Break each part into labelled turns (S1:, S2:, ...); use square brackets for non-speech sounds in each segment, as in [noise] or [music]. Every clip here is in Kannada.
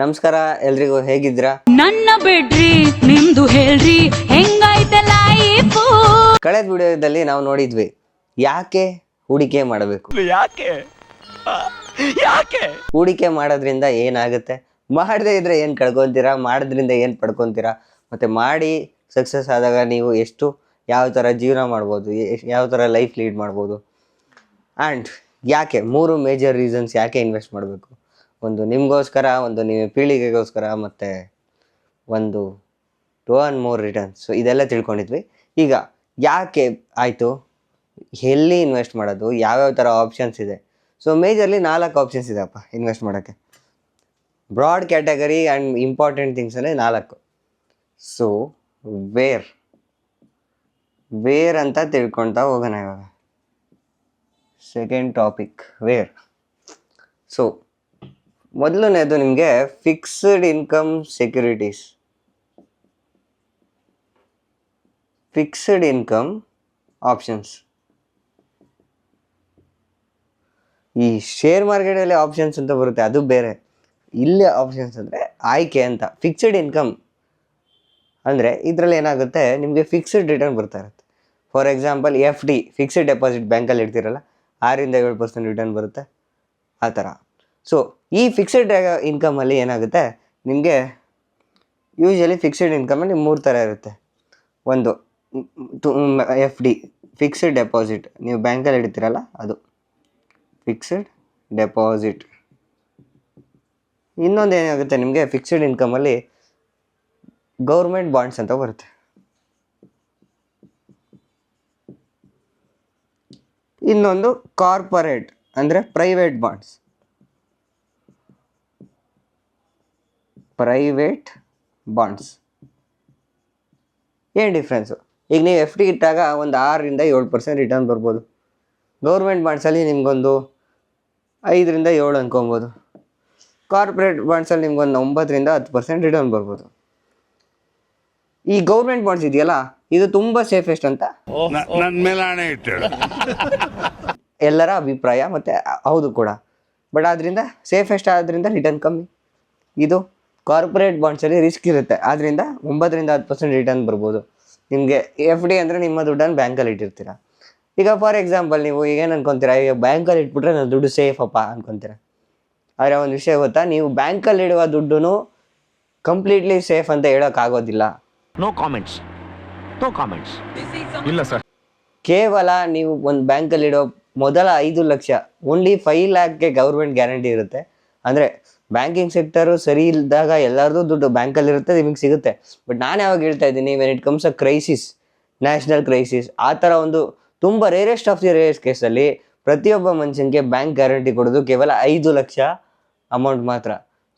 S1: ನಮಸ್ಕಾರ ಎಲ್ರಿಗೂ ಹೇಗಿದ್ರ
S2: ನನ್ನ ಬಿಡ್ರಿ ನಿಮ್ದು ಹೇಳ್ರಿ ಹೆಂಗಾಯ್ತ ಲೈಫು
S1: ಕಳೆದ ವಿಡಿಯೋದಲ್ಲಿ ನಾವು ನೋಡಿದ್ವಿ ಯಾಕೆ ಹೂಡಿಕೆ ಮಾಡಬೇಕು?
S3: ಯಾಕೆ? ಯಾಕೆ?
S1: ಹೂಡಿಕೆ ಮಾಡೋದ್ರಿಂದ ಏನಾಗುತ್ತೆ? ಮಾಡದೇ ಇದ್ರೆ ಏನು ಕಳ್ಕೊತೀರಾ? ಮಾಡೋದ್ರಿಂದ ಏನು ಪಡ್ಕೊಂತೀರಾ? ಮತ್ತು ಮಾಡಿ ಸಕ್ಸಸ್ ಆದಾಗ ನೀವು ಎಷ್ಟು ಯಾವ ಥರ ಜೀವನ ಮಾಡ್ಬೋದು? ಯಾವ ಥರ ಲೈಫ್ ಲೀಡ್ ಮಾಡ್ಬೋದು? ಆ್ಯಂಡ್ ಯಾಕೆ? ಮೂರು ಮೇಜರ್ ರೀಸನ್ಸ್ ಯಾಕೆ ಇನ್ವೆಸ್ಟ್ ಮಾಡಬೇಕು? ಒಂದು ನಿಮಗೋಸ್ಕರ, ಒಂದು ನಿಮ್ಮ ಪೀಳಿಗೆಗೋಸ್ಕರ ಮತ್ತು ಒಂದು two and more returns so ಇದೆಲ್ಲ ತಿಳ್ಕೊಂಡಿದ್ವಿ. ಈಗ ಯಾಕೆ ಆಯಿತು? ಎಲ್ಲಿ ಇನ್ವೆಸ್ಟ್ ಮಾಡೋದು? ಯಾವ್ಯಾವ ಥರ ಆಪ್ಷನ್ಸ್ ಇದೆ? ಸೊ ಮೇಜರ್ಲಿ ನಾಲ್ಕು ಆಪ್ಷನ್ಸ್ ಇದೆಯಪ್ಪ ಇನ್ವೆಸ್ಟ್ ಮಾಡೋಕ್ಕೆ. Broad category and important things ಅಂದರೆ ನಾಲ್ಕು. ಸೊ ವೇರ್ ವೇರ್ ಅಂತ ತಿಳ್ಕೊಳ್ತಾ ಹೋಗೋಣ ಇವಾಗ. ಸೆಕೆಂಡ್ ಟಾಪಿಕ್ ವೇರ್ ಸೊ ಮೊದಲನೇದು ನಿಮಗೆ fixed income securities fixed income options ಈ ಶೇರ್ ಮಾರ್ಕೆಟಲ್ಲಿ ಆಪ್ಷನ್ಸ್ ಅಂತ ಬರುತ್ತೆ, ಅದು ಬೇರೆ. ಇಲ್ಲಿ ಆಪ್ಷನ್ಸ್ ಅಂದರೆ ಆಯ್ಕೆ ಅಂತ. ಫಿಕ್ಸ್ಡ್ ಇನ್ಕಮ್ ಅಂದರೆ ಇದರಲ್ಲಿ ಏನಾಗುತ್ತೆ, ನಿಮಗೆ ಫಿಕ್ಸ್ಡ್ ರಿಟರ್ನ್ ಬರ್ತಾ ಇರುತ್ತೆ. For example F D fixed deposit ಬ್ಯಾಂಕಲ್ಲಿ ಇಡ್ತೀರಲ್ಲ, ಆರಿಂದ ಏಳು ಪರ್ಸೆಂಟ್ ರಿಟರ್ನ್ ಬರುತ್ತೆ. ಆ ಥರ. ಸೊ ಈ ಫಿಕ್ಸೆಡ್ ಇನ್ಕಮಲ್ಲಿ ಏನಾಗುತ್ತೆ? ನಿಮಗೆ ಯೂಶಲಿ ಫಿಕ್ಸೆಡ್ ಇನ್ಕಮಲ್ಲಿ ಮೂರು ಥರ ಇರುತ್ತೆ. ಒಂದು ಎಫ್ ಡಿ ಫಿಕ್ಸ್ಡ್ ಡೆಪಾಸಿಟ್ ನೀವು ಬ್ಯಾಂಕಲ್ಲಿ ಇಡ್ತೀರಲ್ಲ ಅದು. ಫಿಕ್ಸ್ಡ್ ಡೆಪಾಸಿಟ್ ಇನ್ನೊಂದು ಏನಾಗುತ್ತೆ ನಿಮಗೆ? ಫಿಕ್ಸ್ಡ್ ಇನ್ಕಮಲ್ಲಿ ಗೌರ್ಮೆಂಟ್ ಬಾಂಡ್ಸ್ ಅಂತ ಬರುತ್ತೆ. ಇನ್ನೊಂದು ಕಾರ್ಪೊರೇಟ್ ಅಂದರೆ ಪ್ರೈವೇಟ್ ಬಾಂಡ್ಸ್ ಪ್ರೈವೇಟ್ ಬಾಂಡ್ಸ್ ಏನು ಡಿಫ್ರೆನ್ಸು ಈಗ ನೀವು ಎಫ್ ಡಿ ಇಟ್ಟಾಗ ಒಂದು ಆರರಿಂದ ಏಳು ಪರ್ಸೆಂಟ್ ರಿಟರ್ನ್ ಬರ್ಬೋದು. ಗೌರ್ಮೆಂಟ್ ಬಾಂಡ್ಸಲ್ಲಿ ನಿಮಗೊಂದು ಐದರಿಂದ ಏಳು ಅನ್ಕೊಬೋದು. ಕಾರ್ಪೊರೇಟ್ ಬಾಂಡ್ಸಲ್ಲಿ ನಿಮ್ಗೊಂದು ಒಂಬತ್ತರಿಂದ ಹತ್ತು ಪರ್ಸೆಂಟ್ ರಿಟರ್ನ್ ಬರ್ಬೋದು. ಈ ಗೌರ್ಮೆಂಟ್ ಬಾಂಡ್ಸ್ ಇದೆಯಲ್ಲ ಇದು ತುಂಬ ಸೇಫೆಸ್ಟ್ ಅಂತ?
S4: ನನ್ನ ಮೇಲೆ ಹಣೆ ಇಟ್ಟಳು [laughs]
S1: ಎಲ್ಲರ ಅಭಿಪ್ರಾಯ ಮತ್ತು ಹೌದು ಕೂಡ. ಬಟ್ ಆದ್ದರಿಂದ ಸೇಫೆಸ್ಟ್ ಆದ್ದರಿಂದ ರಿಟರ್ನ್ ಕಮ್ಮಿ. ಇದು ಕಾರ್ಪೊರೇಟ್ ಬಾಂಡ್ಸಲ್ಲಿ ರಿಸ್ಕ್ ಇರುತ್ತೆ. ಆದ್ದರಿಂದ ಒಂಬತ್ತರಿಂದ ಹತ್ತು ಪರ್ಸೆಂಟ್ ರಿಟರ್ನ್ ಬರ್ಬೋದು. ನಿಮಗೆ ಎಫ್ ಡಿ ಅಂದರೆ ನಿಮ್ಮ ದುಡ್ಡನ್ನು ಬ್ಯಾಂಕಲ್ಲಿ ಇಟ್ಟಿರ್ತೀರ. ಈಗ ಫಾರ್ ಎಕ್ಸಾಂಪಲ್ ನೀವು ಈಗೇನು ಅನ್ಕೊಂತೀರಾ? ಈಗ ಬ್ಯಾಂಕಲ್ಲಿ ಇಟ್ಬಿಟ್ರೆ ನನ್ನ ದುಡ್ಡು ಸೇಫ್ ಅಪ್ಪ ಅನ್ಕೊಂತೀರ. ಆದರೆ ಒಂದು ವಿಷಯ ಗೊತ್ತಾ? ನೀವು ಬ್ಯಾಂಕಲ್ಲಿ ಇಡುವ ದುಡ್ಡು ಕಂಪ್ಲೀಟ್ಲಿ ಸೇಫ್ ಅಂತ ಹೇಳೋಕ್ಕಾಗೋದಿಲ್ಲ
S3: ನೋ ಕಾಮೆಂಟ್ಸ್ ನೋ ಕಾಮೆಂಟ್ಸ್ ಇಲ್ಲ ಸರ್.
S1: ಕೇವಲ ನೀವು ಒಂದು ಬ್ಯಾಂಕಲ್ಲಿಡೋ ಮೊದಲ ಐದು ಲಕ್ಷ ಓನ್ಲಿ ಫೈವ್ ಲ್ಯಾಕ್ಗೆ ಗೌರ್ಮೆಂಟ್ ಗ್ಯಾರಂಟಿ ಇರುತ್ತೆ. ಅಂದರೆ ಬ್ಯಾಂಕಿಂಗ್ ಸೆಕ್ಟರು ಸರಿ ಇಲ್ದಾಗ ಎಲ್ಲರದು ದುಡ್ಡು ಬ್ಯಾಂಕಲ್ಲಿರುತ್ತೆ, ನಿಮಗೆ ಸಿಗುತ್ತೆ. ಬಟ್ ನಾನು ಯಾವಾಗ ಹೇಳ್ತಾ ಇದ್ದೀನಿ when it comes a crisis national crisis ಆ ಥರ ಒಂದು ತುಂಬ ರೇರೆಸ್ಟ್ ಆಫ್ ದಿ ರೇರೆಸ್ಟ್ ಕೇಸಲ್ಲಿ ಪ್ರತಿಯೊಬ್ಬ ಮನುಷ್ಯನಿಗೆ ಬ್ಯಾಂಕ್ ಗ್ಯಾರಂಟಿ ಕೊಡೋದು ಕೇವಲ ಐದು ಲಕ್ಷ ಅಮೌಂಟ್ ಮಾತ್ರ.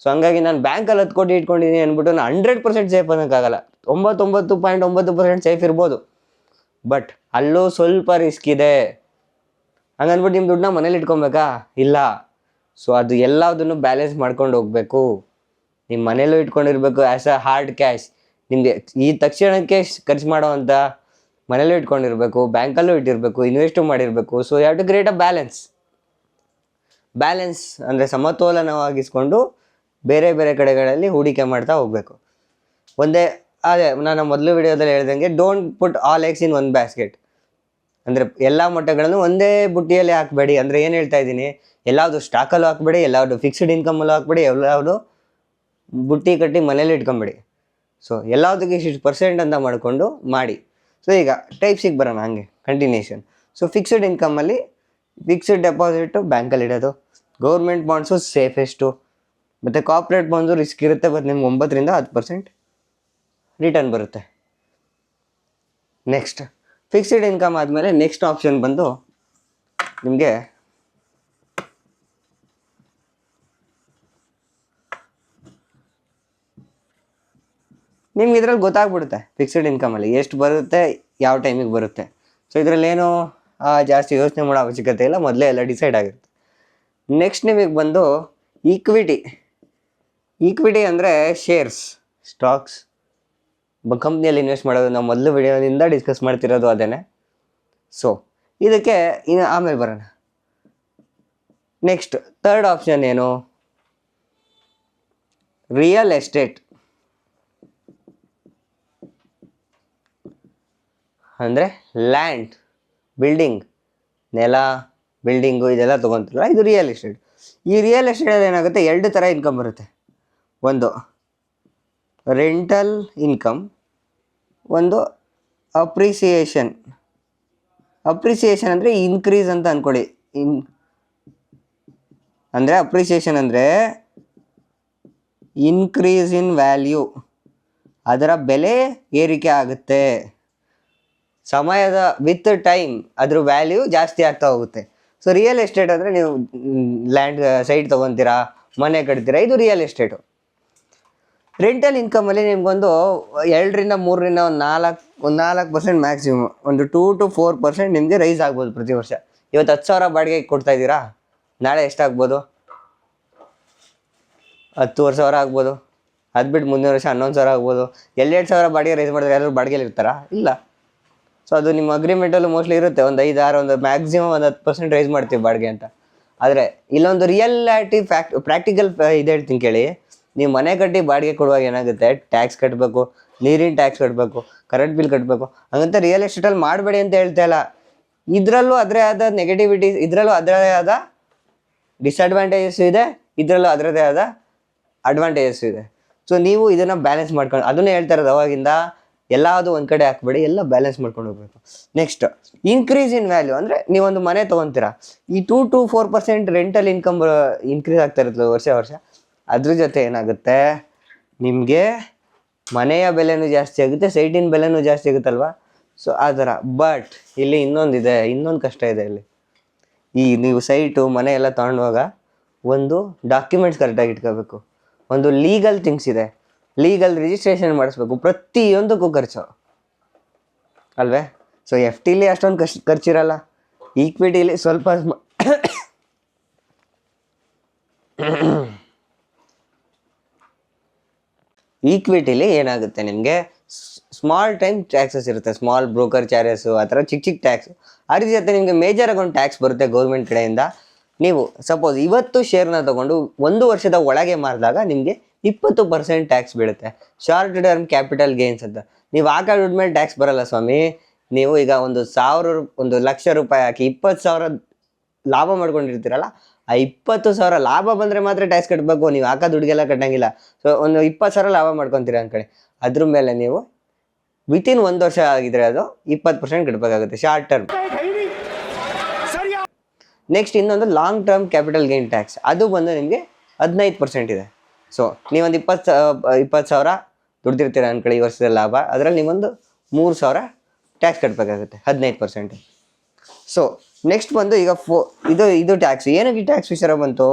S1: ಸೊ ಹಂಗಾಗಿ ನಾನು ಬ್ಯಾಂಕಲ್ಲಿ ಹತ್ತು ಕೋಟಿ ಇಟ್ಕೊಂಡಿದ್ದೀನಿ ಅಂದ್ಬಿಟ್ಟು ನಾನು ಹಂಡ್ರೆಡ್ ಪರ್ಸೆಂಟ್ ಸೇಫ್ ಅನ್ನೋಕ್ಕಾಗಲ್ಲ ಒಂಬತ್ತೊಂಬತ್ತು ಪಾಯಿಂಟ್ ಒಂಬತ್ತು ಪರ್ಸೆಂಟ್ ಸೇಫ್ ಇರ್ಬೋದು. ಬಟ್ ಅಲ್ಲೂ ಸ್ವಲ್ಪ ರಿಸ್ಕ್ ಇದೆ. ಹಂಗಂದ್ಬಿಟ್ಟು ನಿಮ್ಮ ದುಡ್ಡನ್ನ ಮನೇಲಿ ಇಟ್ಕೊಬೇಕಾ? ಇಲ್ಲ. ಸೊ ಅದು ಎಲ್ಲದನ್ನು ಬ್ಯಾಲೆನ್ಸ್ ಮಾಡ್ಕೊಂಡು ಹೋಗಬೇಕು. ನಿಮ್ಮ ಮನೇಲೂ ಇಟ್ಕೊಂಡಿರ್ಬೇಕು ಆ್ಯಸ್ ಅ ಹಾರ್ಡ್ ಕ್ಯಾಶ್ ನಿಮಗೆ ಈ ತಕ್ಷಣಕ್ಕೆ ಖರ್ಚು ಮಾಡೋವಂಥ ಮನೇಲೂ ಇಟ್ಕೊಂಡಿರ್ಬೇಕು ಬ್ಯಾಂಕಲ್ಲೂ ಇಟ್ಟಿರಬೇಕು ಇನ್ವೆಸ್ಟು ಮಾಡಿರಬೇಕು. So have to create a balance balance ಅಂದರೆ ಸಮತೋಲನವಾಗಿಸ್ಕೊಂಡು ಬೇರೆ ಬೇರೆ ಕಡೆಗಳಲ್ಲಿ ಹೂಡಿಕೆ ಮಾಡ್ತಾ ಹೋಗಬೇಕು. ಒಂದೇ, ಅದೇ, ನಾನು ಮೊದಲು ವಿಡಿಯೋದಲ್ಲಿ ಹೇಳ್ದಂಗೆ don't put all eggs in one basket ಅಂದರೆ ಎಲ್ಲ ಮೊಟ್ಟೆಗಳನ್ನು ಒಂದೇ ಬುಟ್ಟಿಯಲ್ಲಿ ಹಾಕಬೇಡಿ. ಅಂದರೆ ಏನು ಹೇಳ್ತಾ ಇದ್ದೀನಿ, ಎಲ್ಲಾವುದು ಸ್ಟಾಕಲ್ಲೂ ಹಾಕಬೇಡಿ, ಎಲ್ಲಾವುದು ಫಿಕ್ಸ್ಡ್ ಇನ್ಕಮಲ್ಲೂ ಹಾಕಬೇಡಿ, ಎಲ್ಲಾವುದು ಬುಟ್ಟಿ ಕಟ್ಟಿ ಮನೇಲಿ ಇಟ್ಕೊಂಬೇಡಿ. ಸೊ ಎಲ್ಲದಕ್ಕೆ ಇಷ್ಟು ಪರ್ಸೆಂಟ್ ಅಂತ ಮಾಡಿಕೊಂಡು ಮಾಡಿ. ಸೊ ಈಗ ಟೈಪ್ಸಿಗೆ ಬರೋಣ ಹಂಗೆ ಕಂಟಿನ್ಯೂಷನ್ ಸೊ ಫಿಕ್ಸ್ಡ್ ಇನ್ಕಮಲ್ಲಿ ಫಿಕ್ಸ್ಡ್ ಡೆಪಾಸಿಟು ಬ್ಯಾಂಕಲ್ಲಿ ಇಡೋದು. ಗೌರ್ಮೆಂಟ್ ಬಾಂಡ್ಸು ಸೇಫೆಸ್ಟು ಮತ್ತು ಕಾರ್ಪೊರೇಟ್ ಬಾಂಡ್ಸು ರಿಸ್ಕ್ ಇರುತ್ತೆ ಬಟ್ ನಿಮ್ಗೆ ಒಂಬತ್ತರಿಂದ ಹತ್ತು ಪರ್ಸೆಂಟ್ ರಿಟರ್ನ್ ಬರುತ್ತೆ. ನೆಕ್ಸ್ಟ್ ಫಿಕ್ಸ್ಡ್ ಇನ್ಕಮ್ ಆದಮೇಲೆ ನೆಕ್ಸ್ಟ್ ಆಪ್ಷನ್ ಬಂದು ನಿಮಗೆ ನಿಮ್ಗೆ ಇದ್ರಲ್ಲಿ ಗೊತ್ತಾಗ್ಬಿಡುತ್ತೆ ಫಿಕ್ಸ್ಡ್ ಇನ್ಕಮಲ್ಲಿ ಎಷ್ಟು ಬರುತ್ತೆ, ಯಾವ ಟೈಮಿಗೆ ಬರುತ್ತೆ. ಸೊ ಇದರಲ್ಲೇನು ಜಾಸ್ತಿ ಯೋಚನೆ ಮಾಡೋ ಅವಶ್ಯಕತೆ ಇಲ್ಲ, ಮೊದಲೇ ಎಲ್ಲ ಡಿಸೈಡ್ ಆಗಿರುತ್ತೆ. ನೆಕ್ಸ್ಟ್ ನಿಮಗೆ ಬಂದು ಈಕ್ವಿಟಿ ಈಕ್ವಿಟಿ ಅಂದರೆ ಶೇರ್ಸ್ ಸ್ಟಾಕ್ಸ್ ಕಂಪ್ನಿಯಲ್ಲಿ ಇನ್ವೆಸ್ಟ್ ಮಾಡೋದು, ನಾವು ಮೊದಲು ವಿಡಿಯೋದಿಂದ ಡಿಸ್ಕಸ್ ಮಾಡ್ತಿರೋದು ಅದೇನೆ. ಸೊ ಇದಕ್ಕೆ ಇನ್ನು ಆಮೇಲೆ ಬರೋಣ. ನೆಕ್ಸ್ಟ್ ಥರ್ಡ್ ಆಪ್ಷನ್ ಏನು? ರಿಯಲ್ ಎಸ್ಟೇಟ್ ಅಂದರೆ ಲ್ಯಾಂಡ್ ಬಿಲ್ಡಿಂಗ್ ನೆಲ ಬಿಲ್ಡಿಂಗು ಇದೆಲ್ಲ ತೊಗೊತಿಲ್ಲ ಇದು ರಿಯಲ್ ಎಸ್ಟೇಟ್ ಈ ರಿಯಲ್ ಎಸ್ಟೇಟ್ ಏನಾಗುತ್ತೆ, ಎರಡು ಥರ ಇನ್ಕಮ್ ಬರುತ್ತೆ. ಒಂದು ರೆಂಟಲ್ ಇನ್ಕಮ್ ಒಂದು ಅಪ್ರಿಸಿಯೇಷನ್ ಅಪ್ರಿಸಿಯೇಷನ್ ಅಂದರೆ ಇನ್ಕ್ರೀಸ್ ಅಂತ ಅಂದ್ಕೊಳ್ಳಿ ಇನ್ ಅಂದರೆ ಅಪ್ರಿಸಿಯೇಷನ್ ಅಂದರೆ ಇನ್ಕ್ರೀಸ್ ಇನ್ ವ್ಯಾಲ್ಯೂ ಅದರ ಬೆಲೆ ಏರಿಕೆ ಆಗುತ್ತೆ. ಸಮಯದ ವಿತ್ ಟೈಮ್ ಅದ್ರ ವ್ಯಾಲ್ಯೂ ಜಾಸ್ತಿ ಆಗ್ತಾ ಹೋಗುತ್ತೆ. ಸೊ ರಿಯಲ್ ಎಸ್ಟೇಟ್ ಅಂದರೆ ನೀವು ಲ್ಯಾಂಡ್ ಸೈಟ್ ತೊಗೊತೀರಾ, ಮನೆ ಕಟ್ತೀರಾ, ಇದು ರಿಯಲ್ ಎಸ್ಟೇಟು ರೆಂಟಲ್ ಇನ್ಕಮಲ್ಲಿ ನಿಮಗೊಂದು ಎರಡರಿಂದ ಮೂರರಿಂದ ಒಂದು ನಾಲ್ಕು ಒಂದು ನಾಲ್ಕು ಪರ್ಸೆಂಟ್ ಮ್ಯಾಕ್ಸಿಮಮ್ ಒಂದು ಟೂ ಟು ಫೋರ್ ಪರ್ಸೆಂಟ್ ನಿಮಗೆ ರೈಸ್ ಆಗ್ಬೋದು ಪ್ರತಿ ವರ್ಷ. ಇವತ್ತು ಹತ್ತು ಸಾವಿರ ಬಾಡಿಗೆ ಕೊಡ್ತಾ ಇದ್ದೀರಾ? ನಾಳೆ ಎಷ್ಟಾಗ್ಬೋದು? ಹತ್ತುವರೆ ಸಾವಿರ ಆಗ್ಬೋದು. ಅದು ಬಿಟ್ಟು ಮುಂದಿನ ವರ್ಷ ಹನ್ನೊಂದು ಸಾವಿರ ಆಗ್ಬೋದು. ಎಲ್ಲೆರಡು ಸಾವಿರ ಬಾಡಿಗೆ ರೈಸ್ ಮಾಡಿದ್ರೆ ಎಲ್ಲರೂ ಬಾಡಿಗೆಲಿ ಇರ್ತಾರಾ? ಇಲ್ಲ. ಸೊ ಅದು ನಿಮ್ಮ ಅಗ್ರಿಮೆಂಟಲ್ಲೂ ಮೋಸ್ಟ್ಲಿ ಇರುತ್ತೆ. ಒಂದು ಐದು, ಆರು, ಒಂದು ಮ್ಯಾಕ್ಸಿಮಮ್ ಒಂದು ಹತ್ತು ಪರ್ಸೆಂಟ್ ರೈಸ್ ಮಾಡ್ತೀವಿ ಬಾಡಿಗೆ ಅಂತ. ಆದರೆ ಇಲ್ಲೊಂದು ರಿಯಾಲಿಟಿ ಫ್ಯಾಕ್ಟ್ ಪ್ರಾಕ್ಟಿಕಲ್ ಇದು ಹೇಳ್ತೀನಿ ಕೇಳಿ. ನೀವು ಮನೆ ಕಟ್ಟಿ ಬಾಡಿಗೆ ಕೊಡುವಾಗ ಏನಾಗುತ್ತೆ? ಟ್ಯಾಕ್ಸ್ ಕಟ್ಟಬೇಕು ನೀರಿನ ಟ್ಯಾಕ್ಸ್ ಕಟ್ಟಬೇಕು ಕರೆಂಟ್ ಬಿಲ್ ಕಟ್ಟಬೇಕು ಹಾಗಂತ ರಿಯಲ್ ಎಸ್ಟೇಟಲ್ಲಿ ಮಾಡಬೇಡಿ ಅಂತ ಹೇಳ್ತಾ ಇಲ್ಲ. ಇದರಲ್ಲೂ ಅದರೇ ಆದ ನೆಗೆಟಿವಿಟೀಸ್ ಇದರಲ್ಲೂ ಅದರದೇ ಆದ ಡಿಸ್ಅಡ್ವಾಂಟೇಜಸ್ ಇದೆ, ಇದರಲ್ಲೂ ಅದರದೇ ಆದ ಅಡ್ವಾಂಟೇಜಸ್ ಇದೆ. ಸೊ ನೀವು ಇದನ್ನು ಬ್ಯಾಲೆನ್ಸ್ ಮಾಡ್ಕೊಂಡು, ಅದನ್ನೇ ಹೇಳ್ತಾ ಇರೋದು ಅವಾಗಿಂದ ಎಲ್ಲಾವುದು ಒಂದು ಕಡೆ ಹಾಕ್ಬೇಡಿ, ಎಲ್ಲ ಬ್ಯಾಲೆನ್ಸ್ ಮಾಡ್ಕೊಂಡು ಹೋಗ್ಬೇಕು. ನೆಕ್ಸ್ಟ್ ಇನ್ಕ್ರೀಸ್ ಇನ್ ವ್ಯಾಲ್ಯೂ ಅಂದರೆ ನೀವೊಂದು ಮನೆ ತೊಗೊತೀರಾ. ಈ two to four percent rental income increase ಆಗ್ತಾ ಇರುತ್ತೆ ವರ್ಷ ವರ್ಷ ಅದ್ರ ಜೊತೆ ಏನಾಗುತ್ತೆ? ನಿಮಗೆ ಮನೆಯ ಬೆಲೆನೂ ಜಾಸ್ತಿ ಆಗುತ್ತೆ, ಸೈಟಿನ ಬೆಲೆನೂ ಜಾಸ್ತಿ ಆಗುತ್ತಲ್ವಾ? ಸೊ ಆ ಥರ. ಬಟ್ ಇಲ್ಲಿ ಇನ್ನೊಂದಿದೆ, ಇನ್ನೊಂದು ಕಷ್ಟ ಇದೆ ಇಲ್ಲಿ. ಈ ನೀವು ಸೈಟು, ಮನೆ ಎಲ್ಲ ತೊಗೊಂಡೋಗ ಒಂದು ಡಾಕ್ಯುಮೆಂಟ್ಸ್ ಕರೆಕ್ಟಾಗಿ ಇಟ್ಕೋಬೇಕು. ಒಂದು ಲೀಗಲ್ ಥಿಂಗ್ಸ್ ಇದೆ. ಲೀಗಲ್ ರಿಜಿಸ್ಟ್ರೇಷನ್ ಮಾಡಿಸ್ಬೇಕು. ಪ್ರತಿಯೊಂದಕ್ಕೂ ಖರ್ಚು. ಅಲ್ವೇ? ಸೊ ಎಫ್ ಟಿಲಿ ಅಷ್ಟೊಂದು ಖರ್ಚು ಖರ್ಚಿರಲ್ಲ. ಈಕ್ವಿಟಿಲಿ ಸ್ವಲ್ಪ [coughs] ಈಕ್ವಿಟಿಲಿ ಏನಾಗುತ್ತೆ ನಿಮಗೆ? ಸ್ಮಾಲ್ ಟೈಮ್ ಟ್ಯಾಕ್ಸಸ್ ಇರುತ್ತೆ. ಸ್ಮಾಲ್ ಬ್ರೋಕರ್ ಚಾರ್ಜಸ್ಸು ಆ ಥರ ಚಿಕ್ಕ ಚಿಕ್ಕ ಟ್ಯಾಕ್ಸ್ ಅದ್ರ ಜೊತೆ ನಿಮಗೆ ಮೇಜರ್ ಆಗಿ ಒಂದು ಟ್ಯಾಕ್ಸ್ ಬರುತ್ತೆ ಗೌರ್ಮೆಂಟ್ ಕಡೆಯಿಂದ. ನೀವು ಸಪೋಸ್ ಇವತ್ತು ಶೇರ್ನ ತೊಗೊಂಡು ಒಂದು ವರ್ಷದ ಒಳಗೆ ಮಾರಿದಾಗ ನಿಮಗೆ ಇಪ್ಪತ್ತು ಪರ್ಸೆಂಟ್ ಟ್ಯಾಕ್ಸ್ ಬೀಳುತ್ತೆ. ಶಾರ್ಟ್ ಟರ್ಮ್ ಕ್ಯಾಪಿಟಲ್ ಗೇನ್ಸ್ ಅಂತ. ನೀವು ಹಾಕೋ ಮೇಲೆ ಟ್ಯಾಕ್ಸ್ ಬರಲ್ಲ ಸ್ವಾಮಿ. ನೀವು ಈಗ ಒಂದು ಸಾವಿರ, ಒಂದು ಲಕ್ಷ ರೂಪಾಯಿ ಹಾಕಿ ಇಪ್ಪತ್ತು ಸಾವಿರ ಲಾಭ ಮಾಡ್ಕೊಂಡಿರ್ತೀರಲ್ಲ ಆ ಇಪ್ಪತ್ತು ಸಾವಿರ ಲಾಭ ಬಂದರೆ ಮಾತ್ರ ಟ್ಯಾಕ್ಸ್ ಕಟ್ಟಬೇಕು ನೀವು ಹಾಕೋ ದುಡ್ಗೆಲ್ಲ ಕಟ್ಟಂಗಿಲ್ಲ. ಸೊ ಒಂದು ಇಪ್ಪತ್ತು ಸಾವಿರ ಲಾಭ ಮಾಡ್ಕೊತೀರ ಅಂದ್ಕೊಳ್ಳಿ ಅದ್ರ ಮೇಲೆ ನೀವು ವಿತಿನ್ ಒಂದು ವರ್ಷ ಆಗಿದ್ರೆ ಅದು ಇಪ್ಪತ್ತು ಪರ್ಸೆಂಟ್ ಕಟ್ಟಬೇಕಾಗುತ್ತೆ ಶಾರ್ಟ್ ಟರ್ಮ್ ನೆಕ್ಸ್ಟ್ ಇನ್ನೊಂದು long term capital gain tax ಅದು ಬಂದು ನಿಮಗೆ ಹದಿನೈದು ಪರ್ಸೆಂಟ್ ಇದೆ. ಸೊ ನೀವೊಂದು ಇಪ್ಪತ್ತು ಇಪ್ಪತ್ತು ಸಾವಿರ ದುಡ್ದಿರ್ತೀರ ಅಂದ್ಕೊಳ್ಳಿ ಈ ವರ್ಷದ ಲಾಭ. ಅದರಲ್ಲಿ ನೀವೊಂದು ಮೂರು ಸಾವಿರ ಟ್ಯಾಕ್ಸ್ ಕಟ್ಟಬೇಕಾಗುತ್ತೆ ಹದಿನೈದು ಪರ್ಸೆಂಟ್ ಸೊ ನೆಕ್ಸ್ಟ್ ಬಂದು ಈಗ ಫೋ, ಇದು ಇದು ಟ್ಯಾಕ್ಸ್ ಏನಕ್ಕೆ ಟ್ಯಾಕ್ಸ್ ವಿಚಾರ ಬಂತು?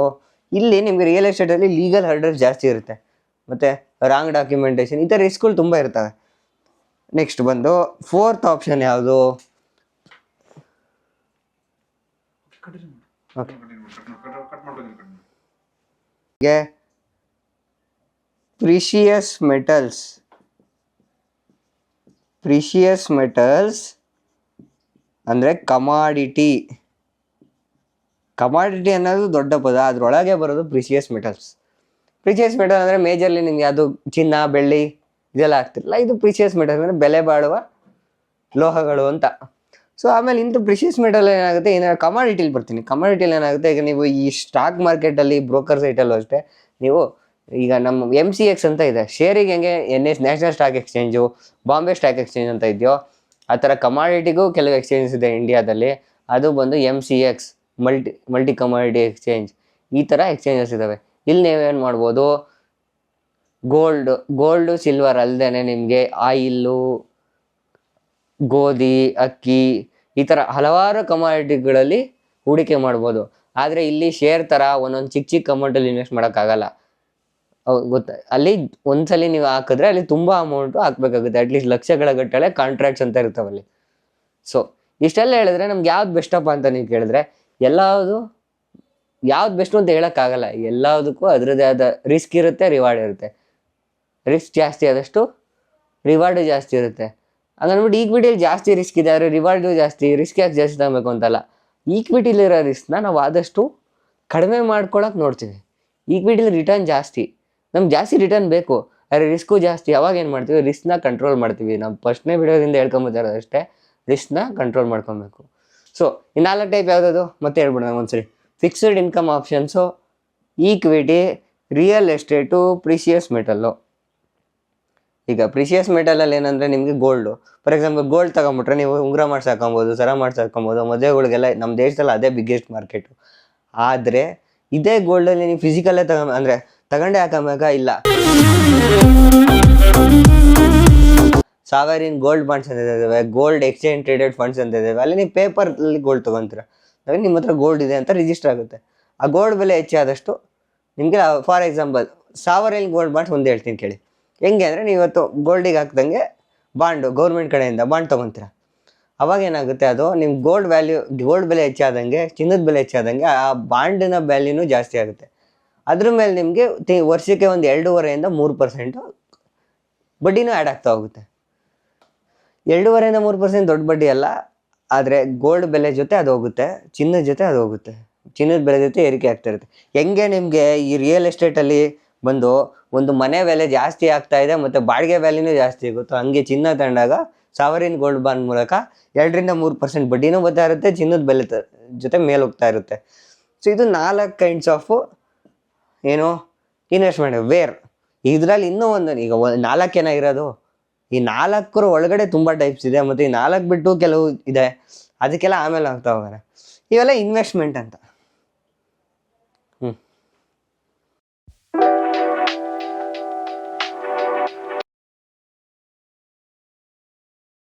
S1: ಇಲ್ಲಿ ನಿಮಗೆ ರಿಯಲ್ ಎಸ್ಟೇಟಲ್ಲಿ ಲೀಗಲ್ ಹರ್ಡರ್ ಜಾಸ್ತಿ ಇರುತ್ತೆ. ಮತ್ತು ರಾಂಗ್ ಡಾಕ್ಯುಮೆಂಟೇಷನ್ ಈ ಥರ ರಿಸ್ಕ್ಗಳು ತುಂಬ ಇರ್ತವೆ. ನೆಕ್ಸ್ಟ್ ಬಂದು ಫೋರ್ತ್ ಆಪ್ಷನ್ ಯಾವುದು? Okay precious metals precious metals ಅಂದರೆ ಕಮಾಡಿಟಿ ಕಮಾಡಿಟಿ ಅನ್ನೋದು ದೊಡ್ಡ ಪದ, ಅದರೊಳಗೆ ಬರೋದು ಪ್ರಿಷಿಯಸ್ ಮೆಟಲ್ಸ್ ಪ್ರಿಷಿಯಸ್ ಮೆಟಲ್ ಅಂದರೆ ಮೇಜರ್ಲಿ ನಿಮಗೆ ಅದು ಚಿನ್ನ, ಬೆಳ್ಳಿ, ಇದೆಲ್ಲ ಆಗ್ತಿರಲಿಲ್ಲ ಇದು ಪ್ರಿಷಿಯಸ್ ಮೆಟಲ್ ಅಂದರೆ ಬೆಲೆ ಬಾಳುವ ಲೋಹಗಳು ಅಂತ. ಸೊ ಆಮೇಲೆ ಇಂಥ ಪ್ರಿಷಿಯಸ್ ಮೆಟಲ್ ಏನಾಗುತ್ತೆ, ಏನಾದ್ರು ಕಮಾಡಿಟಿಲಿ ಬರ್ತೀನಿ. ಕಮಾಡಿಟಿಲಿ ಏನಾಗುತ್ತೆ, ಈಗ ನೀವು ಈ ಸ್ಟಾಕ್ ಮಾರ್ಕೆಟಲ್ಲಿ ಬ್ರೋಕರ್ ಸೈಟಲ್ಲೂ ಅಷ್ಟೇ, ನೀವು ಈಗ ನಮ್ಮ ಎಂ ಸಿ ಎಕ್ಸ್ ಅಂತ ಇದೆ. ಶೇರಿಗೆ ಹೆಂಗೆ N S national stock exchange Bombay stock exchange ಅಂತ ಇದೆಯೋ ಆ ಥರ ಕಮಾಡಿಟಿಗೂ ಕೆಲವು ಎಕ್ಸ್ಚೇಂಜಸ್ ಇದೆ ಇಂಡಿಯಾದಲ್ಲಿ ಅದು ಬಂದು M C X multi multi commodity exchange ಈ ಥರ ಎಕ್ಸ್ಚೇಂಜಸ್ ಇದ್ದಾವೆ ಇಲ್ಲಿ ನೀವೇನು ಮಾಡ್ಬೋದು? ಗೋಲ್ಡ್ ಗೋಲ್ಡು ಸಿಲ್ವರ್ ಅಲ್ಲದೆ ನಿಮಗೆ ಆಯಿಲ್ಲು ಗೋಧಿ, ಅಕ್ಕಿ ಈ ಥರ ಹಲವಾರು ಕಮಾಡಿಟಿಗಳಲ್ಲಿ ಹೂಡಿಕೆ ಮಾಡ್ಬೋದು. ಆದರೆ ಇಲ್ಲಿ ಶೇರ್ ಥರ ಒಂದೊಂದು ಚಿಕ್ಕ ಚಿಕ್ಕ ಅಮೌಂಟಲ್ಲಿ ಇನ್ವೆಸ್ಟ್ ಮಾಡೋಕ್ಕಾಗಲ್ಲ. ಗೊತ್ತಾ. ಅಲ್ಲಿ ಒಂದ್ಸಲಿ ನೀವು ಹಾಕಿದ್ರೆ ಅಲ್ಲಿ ತುಂಬಾ ಅಮೌಂಟ್ ಹಾಕ್ಬೇಕಾಗುತ್ತೆ. ಅಟ್ಲೀಸ್ಟ್ ಲಕ್ಷಗಳ ಗಟ್ಟಲೆ ಕಾಂಟ್ರಾಕ್ಟ್ಸ್ ಅಂತ ಇರ್ತಾವಲ್ಲಿ ಸೊ ಇಷ್ಟೆಲ್ಲ ಹೇಳಿದ್ರೆ ನಮ್ಗೆ ಯಾವ್ದು ಬೆಸ್ಟಪ್ಪ ಅಂತ ನೀವು ಕೇಳಿದ್ರೆ ಎಲ್ಲದು ಯಾವ್ದು ಬೆಸ್ಟ್ ಅಂತ ಹೇಳೋಕ್ಕಾಗಲ್ಲ. ಎಲ್ಲದಕ್ಕೂ ಅದರದ್ದೇ ಆದ ರಿಸ್ಕ್ ಇರುತ್ತೆ ರಿವಾರ್ಡ್ ಇರುತ್ತೆ. ರಿಸ್ಕ್ ಜಾಸ್ತಿ ಆದಷ್ಟು ರಿವಾರ್ಡು ಜಾಸ್ತಿ ಇರುತ್ತೆ. ಹಂಗನ್ಬಿಟ್ಟು ಈಕ್ವಿಟಿಯಲ್ಲಿ ಜಾಸ್ತಿ ರಿಸ್ಕ್ ಇದೆ, ಆದರೆ ರಿವಾರ್ಡು ಜಾಸ್ತಿ ರಿಸ್ಕ್ ಯಾಕೆ ಜಾಸ್ತಿ ತಗೋಬೇಕು ಅಂತಲ್ಲ. ಈಕ್ವಿಟಿಲಿರೋ ರಿಸ್ಕ್ನ ನಾವು ಆದಷ್ಟು ಕಡಿಮೆ ಮಾಡ್ಕೊಳಕ್ಕೆ ನೋಡ್ತೀವಿ. ಈಕ್ವಿಟಿಲಿ ರಿಟರ್ನ್ ಜಾಸ್ತಿ. ನಮ್ಗೆ ಜಾಸ್ತಿ ರಿಟರ್ನ್ ಬೇಕು. ಆದರೆ ರಿಸ್ಕು ಜಾಸ್ತಿ. ಯಾವಾಗ ಏನು ಮಾಡ್ತೀವಿ? ರಿಸ್ಕ್ನ ಕಂಟ್ರೋಲ್ ಮಾಡ್ತೀವಿ. ನಾವು ಫಸ್ಟ್ನೇ ವಿಡಿಯೋದಿಂದ ಹೇಳ್ಕೊಂಬತ್ತಿರೋದು ಅಷ್ಟೇ ರಿಸ್ಕ್ನ ಕಂಟ್ರೋಲ್ ಮಾಡ್ಕೊಬೇಕು. ಸೊ ಈ ನಾಲ್ಕು ಟೈಪ್ ಯಾವುದದು? ಮತ್ತೆ ಹೇಳ್ಬಿಡೋಣ ಒಂದ್ಸರಿ. Fixed income options equity real estate precious metal ಈಗ ಪ್ರಿಷಿಯಸ್ ಮೆಟಲಲ್ಲಿ ಏನಂದರೆ ನಿಮಗೆ ಗೋಲ್ಡು ಫಾರ್ ಎಕ್ಸಾಂಪಲ್ ಗೋಲ್ಡ್ ತಗೊಂಬಿಟ್ರೆ ನೀವು ಉಂಗುರ ಮಾಡ್ಸಾಕೊಬೋದು ಸರ ಮಾಡ್ಸಾಕೊಬೋದು ಮದುವೆಗಳಿಗೆಲ್ಲ ನಮ್ಮ ದೇಶದಲ್ಲಿ ಅದೇ ಬಿಗ್ಗೆಸ್ಟ್ ಮಾರ್ಕೆಟು ಆದರೆ ಇದೇ ಗೋಲ್ಡಲ್ಲಿ ನೀವು ಫಿಸಿಕಲ್ಲೇ ತಗೊಂಬ ಅಂದರೆ ತಗೊಂಡೇ ಮಗ? ಇಲ್ಲ. ಸಾವರಿನ್ ಗೋಲ್ಡ್ ಬಾಂಡ್ಸ್ ಅಂತ ಇದಾವೆ ಗೋಲ್ಡ್ ಎಕ್ಸ್ಚೇಂಜ್ ಟ್ರೇಡೆಡ್ ಫಂಡ್ಸ್ ಅಂತ ಇದಾವೆ. ಅಲ್ಲಿ ನೀವು ಪೇಪರಲ್ಲಿ ಗೋಲ್ಡ್ ತೊಗೊತೀರ. ಅಂದರೆ ನಿಮ್ಮ ಹತ್ರ ಗೋಲ್ಡ್ ಇದೆ ಅಂತ ರಿಜಿಸ್ಟರ್ ಆಗುತ್ತೆ. ಆ ಗೋಲ್ಡ್ ಬೆಲೆ ಹೆಚ್ಚಾದಷ್ಟು ನಿಮಗೆ for example sovereign gold bonds ಒಂದು ಹೇಳ್ತೀನಿ ಕೇಳಿ. ಹೆಂಗೆ ಅಂದರೆ ನೀವು ಇವತ್ತು ಗೋಲ್ಡಿಗೆ ಹಾಕ್ದಂಗೆ ಬಾಂಡು ಗೌರ್ಮೆಂಟ್ ಕಡೆಯಿಂದ ಬಾಂಡ್ ತೊಗೊತೀರ. ಅವಾಗ ಏನಾಗುತ್ತೆ ಅದು ನಿಮ್ಮ ಗೋಲ್ಡ್ ವ್ಯಾಲ್ಯೂ ಗೋಲ್ಡ್ ಬೆಲೆ ಹೆಚ್ಚಾದಂಗೆ ಚಿನ್ನದ ಬೆಲೆ ಹೆಚ್ಚಾದಂಗೆ ಆ ಬಾಂಡಿನ ವ್ಯಾಲ್ಯೂನು ಜಾಸ್ತಿ ಆಗುತ್ತೆ. ಅದ್ರ ಮೇಲೆ ನಿಮಗೆ ವರ್ಷಕ್ಕೆ ಒಂದು ಎರಡೂವರೆಯಿಂದ ಮೂರು ಪರ್ಸೆಂಟು ಬಡ್ಡಿನೂ ಆ್ಯಡ್ ಆಗ್ತಾ ಹೋಗುತ್ತೆ. ಎರಡೂವರೆಯಿಂದ ಮೂರು ಪರ್ಸೆಂಟ್ ದೊಡ್ಡ ಬಡ್ಡಿ ಅಲ್ಲ, ಆದರೆ ಗೋಲ್ಡ್ ಬೆಲೆ ಜೊತೆ ಅದು ಹೋಗುತ್ತೆ, ಚಿನ್ನದ ಜೊತೆ ಅದು ಹೋಗುತ್ತೆ. ಚಿನ್ನದ ಬೆಲೆ ಜೊತೆ ಏರಿಕೆ ಆಗ್ತಾ ಇರುತ್ತೆ. ಹೆಂಗೆ ನಿಮಗೆ ಈ ರಿಯಲ್ ಎಸ್ಟೇಟಲ್ಲಿ ಬಂದು ಒಂದು ಮನೆ ಬೆಲೆ ಜಾಸ್ತಿ ಆಗ್ತಾ ಇದೆ ಮತ್ತು ಬಾಡಿಗೆ ವ್ಯಾಲ್ಯೂನೂ ಜಾಸ್ತಿ ಆಗುತ್ತೋ, ಹಂಗೆ ಚಿನ್ನ ತಂಡಾಗ ಸಾವರಿನ್ ಗೋಲ್ಡ್ ಬಾಂಡ್ ಮೂಲಕ ಎರಡರಿಂದ ಮೂರು ಪರ್ಸೆಂಟ್ ಬಡ್ಡಿನೂ ಬರ್ತಾ ಇರುತ್ತೆ, ಚಿನ್ನದ ಬೆಲೆ ಜೊತೆ ಮೇಲೆ ಹೋಗ್ತಾ ಇರುತ್ತೆ. ಸೊ ಇದು ನಾಲ್ಕು ಕೈಂಡ್ಸ್ ಆಫು ಏನು? Investment where. ಇದರಲ್ಲಿ ಇನ್ನೂ ಒಂದು, ಈಗ ನಾಲ್ಕು ಜನ ಇರೋದು? ಈ ನಾಲ್ಕರ ಒಳಗಡೆ ತುಂಬ ಟೈಪ್ಸ್ ಇದೆ, ಮತ್ತು ಈ ನಾಲ್ಕು ಬಿಟ್ಟು ಕೆಲವು ಇದೆ. ಅದಕ್ಕೆಲ್ಲ ಆಮೇಲೆ ಆಗ್ತಾ ಹೋಗೋಣ ಇವೆಲ್ಲ ಇನ್ವೆಸ್ಟ್ಮೆಂಟ್ ಅಂತ.